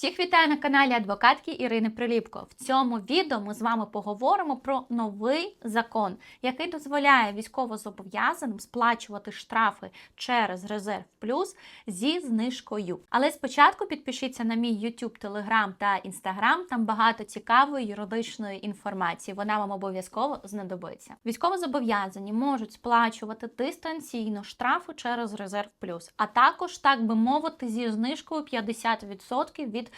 Всіх вітаю на каналі адвокатки Ірини Приліпко. В цьому відео ми з вами поговоримо про новий закон, який дозволяє військовозобов'язаним сплачувати штрафи через резерв плюс зі знижкою. Але спочатку підпишіться на мій YouTube, Telegram та Instagram. Там багато цікавої юридичної інформації. Вона вам обов'язково знадобиться. Військовозобов'язані можуть сплачувати дистанційно штрафи через резерв плюс, а також, так би мовити, зі знижкою 50% від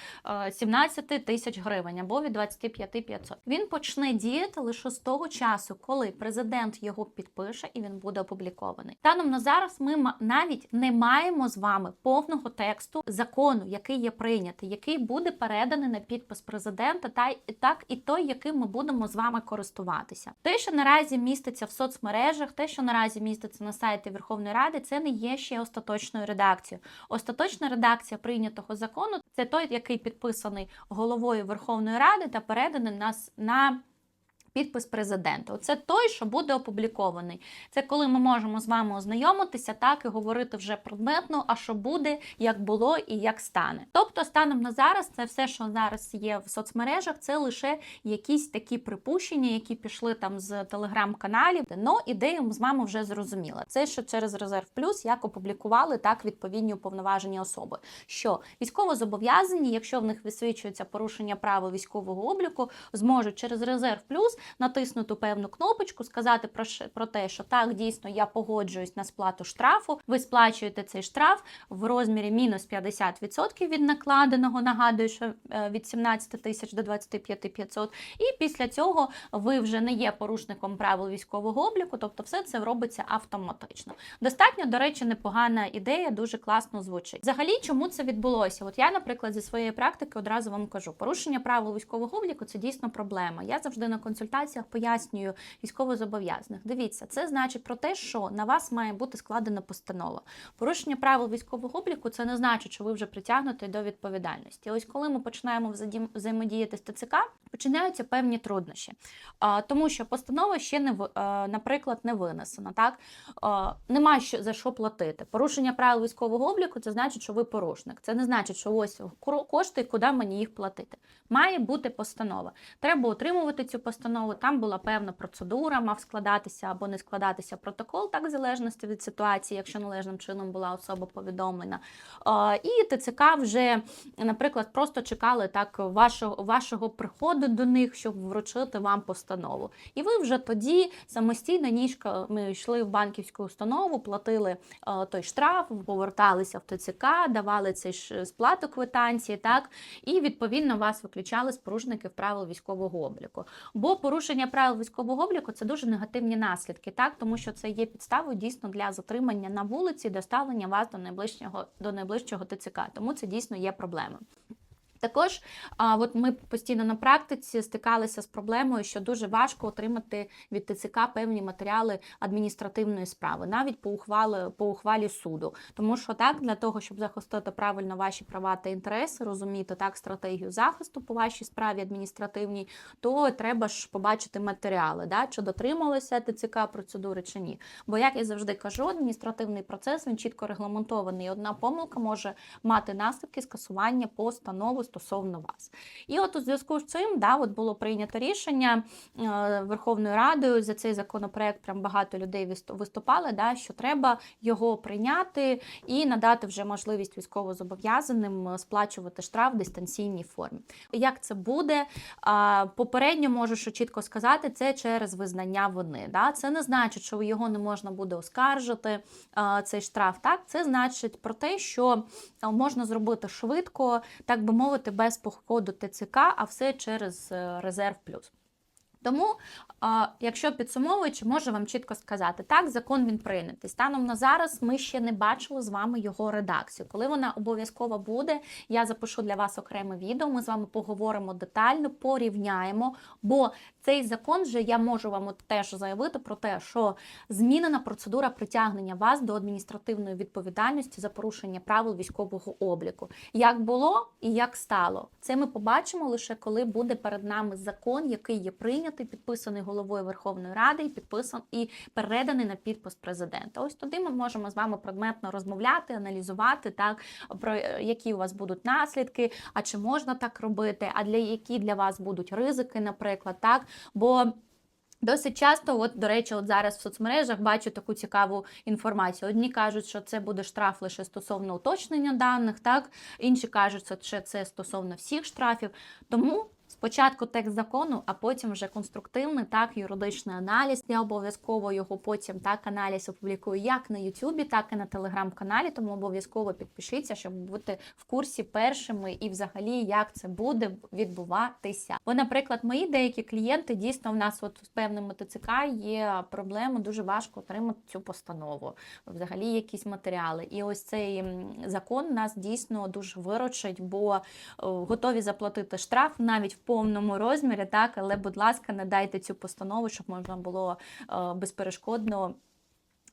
е, 17 тисяч гривень або від 25 500. Він почне діяти лише з того часу, коли президент його підпише і він буде опублікований. Станом на зараз ми навіть не маємо з вами повного тексту закону, який є прийнятий, який буде переданий на підпис президента, та так і той, яким ми будемо з вами користуватися. Те, що наразі міститься в соцмережах, те, що наразі міститься на сайті Верховної Ради, це не є ще остаточною редакцією. Остаточна редакція прийнятого закону це той, який підписаний головою Верховної Ради та переданий нас на. Підпис президента. Це той, що буде опублікований. Це коли ми можемо з вами ознайомитися, так і говорити вже предметно, а що буде, як було і як стане. Тобто, станом на зараз, це все, що зараз є в соцмережах, це лише якісь такі припущення, які пішли там з телеграм-каналів. Ну, ідею з вами вже зрозуміла. Це що через резерв плюс як опублікували так відповідні уповноважені особи. Що військовозобов'язані, якщо в них висвічується порушення правил військового обліку, зможуть через резерв плюс натиснути певну кнопочку, сказати про, про те, що так дійсно я погоджуюсь на сплату штрафу. Ви сплачуєте цей штраф в розмірі мінус 50% від накладеного. Нагадую, що е, від 17 тисяч до 25 500. І після цього ви вже не є порушником правил військового обліку, тобто все це робиться автоматично. Достатньо, до речі, непогана ідея, дуже класно звучить. Взагалі, чому це відбулося? От я, наприклад, зі своєї практики одразу вам кажу: порушення правил військового обліку це дійсно проблема. Я завжди на консультаціях пояснюю військовозобов'язаних. Дивіться, це значить про те, що на вас має бути складена постанова. Порушення правил військового обліку це не значить, що ви вже притягнуті до відповідальності. Ось коли ми починаємо взаємодіяти з ТЦК, починаються певні труднощі, тому що постанова ще не е, наприклад не винесена. Так нема за що платити. Порушення правил військового обліку це значить, що ви порушник. Це не значить, що ось кошти, куди мені їх платити. Має бути постанова. Треба отримувати цю постанову. Там була певна процедура, мав складатися або не складатися протокол, так в залежності від ситуації, якщо належним чином була особа повідомлена. І ТЦК вже, наприклад, просто чекали так вашого, вашого приходу до них, щоб вручити вам постанову. І ви вже тоді самостійно ніжками йшли в банківську установу, платили той штраф, поверталися в ТЦК, давали цей сплату квитанції, так і відповідно вас виключали з порушників правил військового обліку. Бо порушення правил військового обліку це дуже негативні наслідки, так тому що це є підставою дійсно для затримання на вулиці, доставлення вас до найближчого до найближчого ТЦК. Тому це дійсно є проблема. Також а, от ми постійно на практиці стикалися з проблемою, що дуже важко отримати від ТЦК певні матеріали адміністративної справи, навіть по ухвалі, по ухвалі суду. Тому що так, для того, щоб захистити правильно ваші права та інтереси, розуміти так стратегію захисту по вашій справі адміністративній, то треба ж побачити матеріали, да, чи дотрималися ТЦК процедури чи ні. Бо, як я завжди кажу, адміністративний процес він чітко регламентований. Одна помилка може мати наслідки скасування постанови стосовно вас. І от у зв'язку з цим да, от було прийнято рішення е, Верховною Радою за цей законопроект. Прям багато людей виступали, да, що треба його прийняти і надати вже можливість військовозобов'язаним е, сплачувати штраф в дистанційній формі. Як це буде? Попередньо можу що чітко сказати, це через визнання вини. Да? Це не значить, що його не можна буде оскаржити, цей штраф. Так, це значить про те, що можна зробити швидко, так би мовити, без походу ТЦК, а все через е, резерв плюс. Тому, якщо підсумовуючи, можу вам чітко сказати, так, закон він прийнятий. Станом на зараз ми ще не бачили з вами його редакцію. Коли вона обов'язково буде, я запишу для вас окреме відео. Ми з вами поговоримо детально, порівняємо. Бо цей закон вже я можу вам от теж заявити про те, що змінена процедура притягнення вас до адміністративної відповідальності за порушення правил військового обліку. Як було і як стало, це ми побачимо лише коли буде перед нами закон, який є прийнятий підписаний головою Верховної Ради і підписан і переданий на підпис президента. Ось туди ми можемо з вами предметно розмовляти, аналізувати так про які у вас будуть наслідки, а чи можна так робити, а для які для вас будуть ризики, наприклад, так бо. Досить часто, от до речі, от зараз в соцмережах бачу таку цікаву інформацію. Одні кажуть, що це буде штраф лише стосовно уточнення даних, так інші кажуть, що це стосовно всіх штрафів. Тому спочатку текст закону, а потім вже конструктивний так юридичний аналіз. Я обов'язково його потім так аналіз опублікую як на Ютубі, так і на телеграм-каналі. Тому обов'язково підпишіться, щоб бути в курсі першими і взагалі як це буде відбуватися. Бо, наприклад, мої деякі клієнти дійсно в нас, от з певними ТЦК, є проблема, дуже важко отримати цю постанову, взагалі якісь матеріали. І ось цей закон нас дійсно дуже виручить, бо е, готові заплатити штраф навіть в повному розмірі, так але, будь ласка, надайте цю постанову, щоб можна було е, безперешкодно.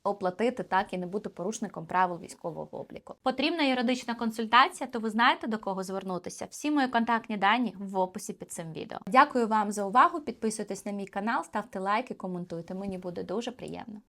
Оплатити так і не бути порушником правил військового обліку. Потрібна юридична консультація, то ви знаєте до кого звернутися. Всі мої контактні дані в описі під цим відео. Дякую вам за увагу. Підписуйтесь на мій канал, ставте лайки, коментуйте. Мені буде дуже приємно.